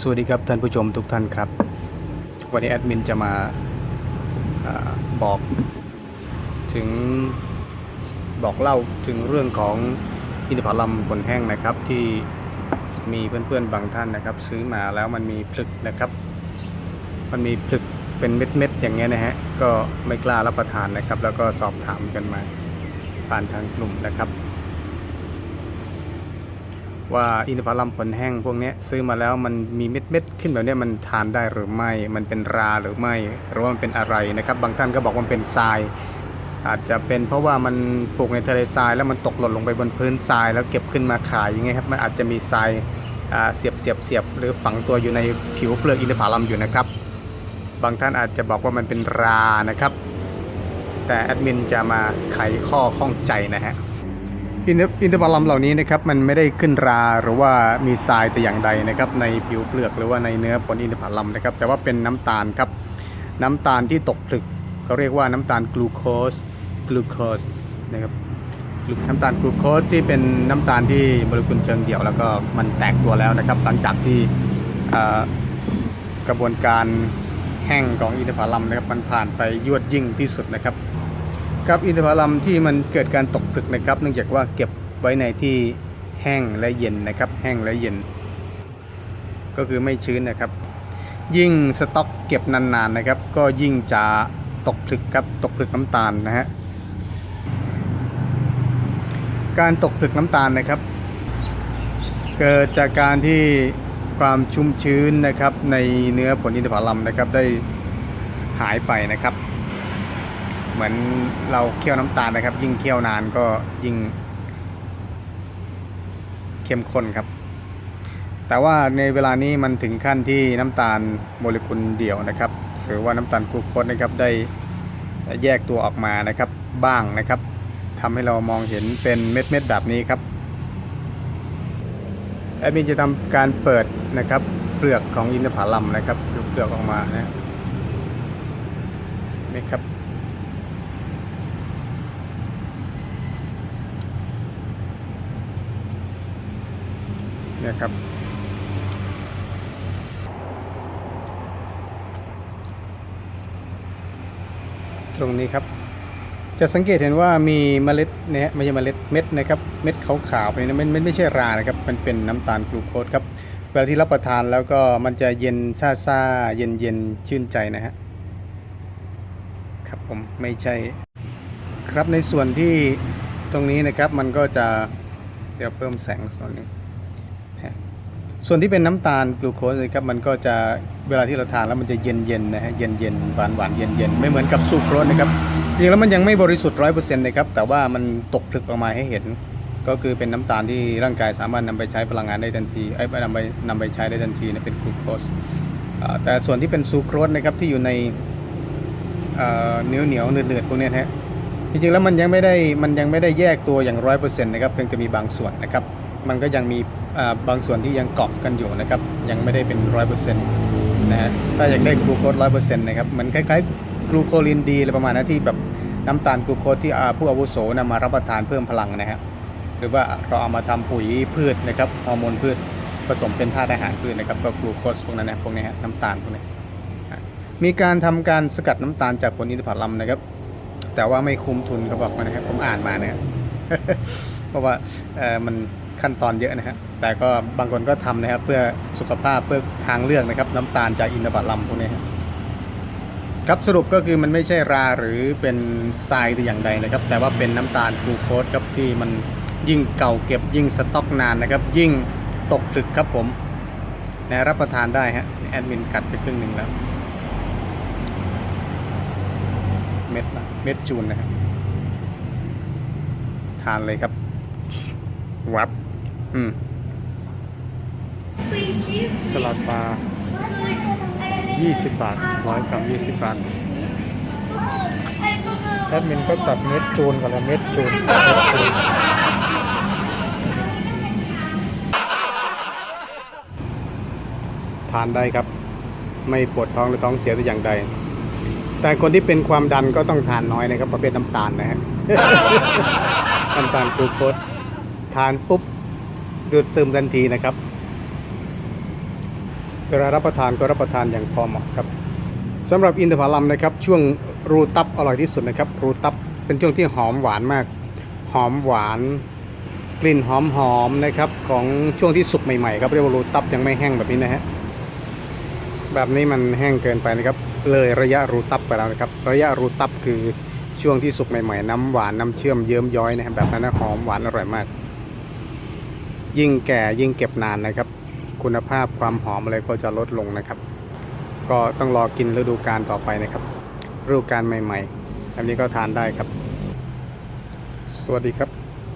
สวัสดีครับท่านผู้ชมทุกท่านครับ วันนี้แอดมินจะมาอาบอกถึงบอกเล่าถึงเรื่องของอินทผลัมผลแห้งนะครับที่มีเพื่อนๆบางท่านนะครับ ซื้อมาแล้วมันมีผลึกนะครับ มันมีผลึกเป็นเม็ดๆอย่างเงี้ยนะฮะก็ไม่กล้ารับประทานนะครับ แล้วก็สอบถามกันมาผ่านทางกลุ่มนะครับ ว่าอินทผลัมผลแห้งพวกนี้ซื้อมาแล้วมันมีเม็ดเม็ดขึ้นแบบนี้มันทานได้หรือไม่ มันเป็นราหรือไม่หรือว่ามันเป็นอะไรนะครับ บางท่านก็บอกว่ามันเป็นทราย อาจจะเป็นเพราะว่ามันปลูกในทะเลทรายแล้วมันตกหล่นลงไปบนพื้นทราย แล้วเก็บขึ้นมาขายอย่างเงี้ยครับมันอาจจะมีทรายเสียบเสียบเสียบหรือฝังตัวอยู่ในผิวเปลือกอินทผลัมอยู่นะครับ บางท่านอาจจะบอกว่ามันเป็นรานะครับ แต่แอดมินจะมาไขข้อข้องใจนะฮะ อินทอินทผลัมเหล่านี้นะครับมันไม่ได้ขึ้นราหรือว่ามีทรายแต่อย่างใดนะครับในผิวเปลือกหรือว่าในเนื้อผลอินทผลัมนะครับแต่ว่าเป็นน้ำตาลครับน้ำตาลที่ตกผลึกเขาเรียกว่าน้ำตาลกลูโคสกลูโคสนะครับน้ำตาลกลูโคสที่เป็นน้ำตาลที่โมเลกุลเชิงเดี่ยวแล้วก็มันแตกตัวแล้วนะครับ หลังจากที่กระบวนการแห้งของอินทผลัมนะครับมันผ่านไปยวดยิ่งที่สุดนะครับ ครับอินทผลัมที่มันเกิดการตกผลึกนะครับ เนื่องจากว่าเก็บไว้ในที่แห้งและเย็นนะครับ แห้งและเย็น ก็คือไม่ชื้นนะครับ ยิ่งสต็อกเก็บนานๆนะครับ ก็ยิ่งจะตกผลึกครับตกผลึกน้ำตาลนะฮะการตกผลึกน้ำตาลนะครับ เกิดจากการที่ความชุ่มชื้นนะครับในเนื้อผลอินทผลัมนะครับได้หายไปนะครับ เหมือนเราเคี่ยวน้ำตาลนะครับ ยิ่งเคี่ยวนานก็ยิ่งเข้มข้นครับ แต่ว่าในเวลานี้มันถึงขั้นที่น้ำตาลโมเลกุลเดี่ยวนะครับ หรือว่าน้ำตาลกลูโคสนะครับได้แยกตัวออกมานะครับบ้างนะครับทำให้เรามองเห็นเป็นเม็ดๆแบบนี้ครับแอดมินจะทำการเปิดนะครับเปลือกของอินทผลัมนะครับยกเปลือกออกมานะนี่ครับ นี่ยครับ ตรงนี้ครับ จะสังเกตเห็นว่ามีเมล็ดนะฮะไม่ใช่เมล็ดเม็ดนะครับ เม็ดขาวๆไปนะมันมันไม่ใช่รานะครับ มันเป็นน้ำตาลกลูโคสครับเวลาที่รับประทานแล้วก็มันจะเย็นซ่าๆเย็นชื่นใจนะฮะครับผมไม่ใช่ครับในส่วนที่ตรงนี้นะครับมันก็จะเดี๋ยวเพิ่มแสงส่วนนี้ ส่วนที่เป็นน้ำตาลกลูโคสนะครับมันก็จะเวลาที่เราทานแล้วมันจะเย็นเย็นๆนะฮะเย็นเย็นหวานหวานเย็นเย็นๆไม่เหมือนกับซูโครสนะครับจริงๆแล้วมันยังไม่บริสุทธิ์ร้อยเปอร์เซ็นต์นะครับแต่ว่ามันตกผลึกออกมาให้เห็น ก็คือเป็นน้ำตาลที่ร่างกายสามารถนำไปใช้พลังงานได้ทันทีไอ้นำไปนำไปใช้ได้ทันทีนะเป็นกลูโคสแต่ส่วนที่เป็นซูโครสนะครับที่อยู่ในเนื้อเหนียวเนืดๆพวกนี้นะฮะจริงๆแล้วมันยังไม่ได้มันยังไม่ได้แยกตัวอย่างร้อยเปอร์เซ็นต์นะครับเพียงแต่มีบางส่วนนะครับมันก็ยังมี บางส่วนที่ยังเกาะกันอยู่นะครับ ยังไม่ได้เป็นร้อยเปอร์เซ็นต์นะฮะถ้าอยากได้กลูโคสร้อยเปอร์เซ็นต์นะครับเหมือนคล้ายๆกลูโคลินดีอะไรประมาณนั้นที่แบบน้ำตาลกลูโคสที่ผู้อาวุโสนำมารับประทานเพิ่มพลังนะฮะหรือว่าเราเอามาทำปุ๋ยพืชนะครับฮอร์โมนพืชผสมเป็นธาตุอาหารพืชนะครับก็กลูโคสพวกนั้นนะพวกนี้ฮะน้ำตาลพวกนี้มีการทำการสกัดน้ำตาลจากผลอินทผลัมนะครับ แต่ว่าไม่คุ้มทุนเขาบอกมานะครับผมอ่านมาเนะครับเพราะว่ามัน ขั้นตอนเยอะนะฮะแต่ก็บางคนก็ทำนะครับ เพื่อสุขภาพเพื่อทางเลือกนะครับ น้ำตาลจากอินทผลัมพวกนี้ครับสรุปก็คือมันไม่ใช่ราหรือเป็นทรายแต่อย่างใดนะครับ แต่ว่าเป็นน้ำตาลกลูโคสครับที่มันยิ่งเก่าเก็บยิ่งสต็อกนานนะครับ ยิ่งตกผลึกครับผมนะรับประทานได้ฮะแอดมินกัดไปครึ่งหนึ่งแล้ว เม็ดนะเม็ดจูนนะครับทานเลยครับวับ อืมสลัดปลา 20 บาท100กรัม20 บาทแอดมินก็ตัดเม็ดจูนก่อนล้วเม็ดจูนเม็ดจูนทานได้ครับ ไม่ปวดท้องหรือท้องเสียแต่อย่างใด แต่คนที่เป็นความดันก็ต้องทานน้อยนะครับประเภทน้ำตาลนะฮะน้ำตาลกลูโคสทานปุ๊บ ดูดซึมทันทีนะครับ เวลารับประทานก็รับประทานอย่างพอเหมาะครับสำหรับอินทผลัมนะครับ ช่วงรูตับอร่อยที่สุดนะครับ รูตับเป็นช่วงที่หอมหวานมาก หอมหวาน กลิ่นหอมหอมๆนะครับของช่วงที่สุกใหม่ๆครับเรียกว่ารูตับยังไม่แห้งแบบนี้นะฮะแบบนี้มันแห้งเกินไปนะครับ เลยระยะรูตับไปแล้วนะครับ ระยะรูตับคือช่วงที่สุกใหม่ๆ น้ำหวานน้ำเชื่อมเยิ้มย้อยนะครับแบบนั้นนะหอมหวานอร่อยมาก ยิ่งแก่ยิ่งเก็บนานนะครับ คุณภาพความหอมอะไรก็จะลดลงนะครับ ก็ต้องรอกินฤดูกาลต่อไปนะครับฤดูกาลใหม่ๆอันนี้ก็ทานได้ครับ สวัสดีครับ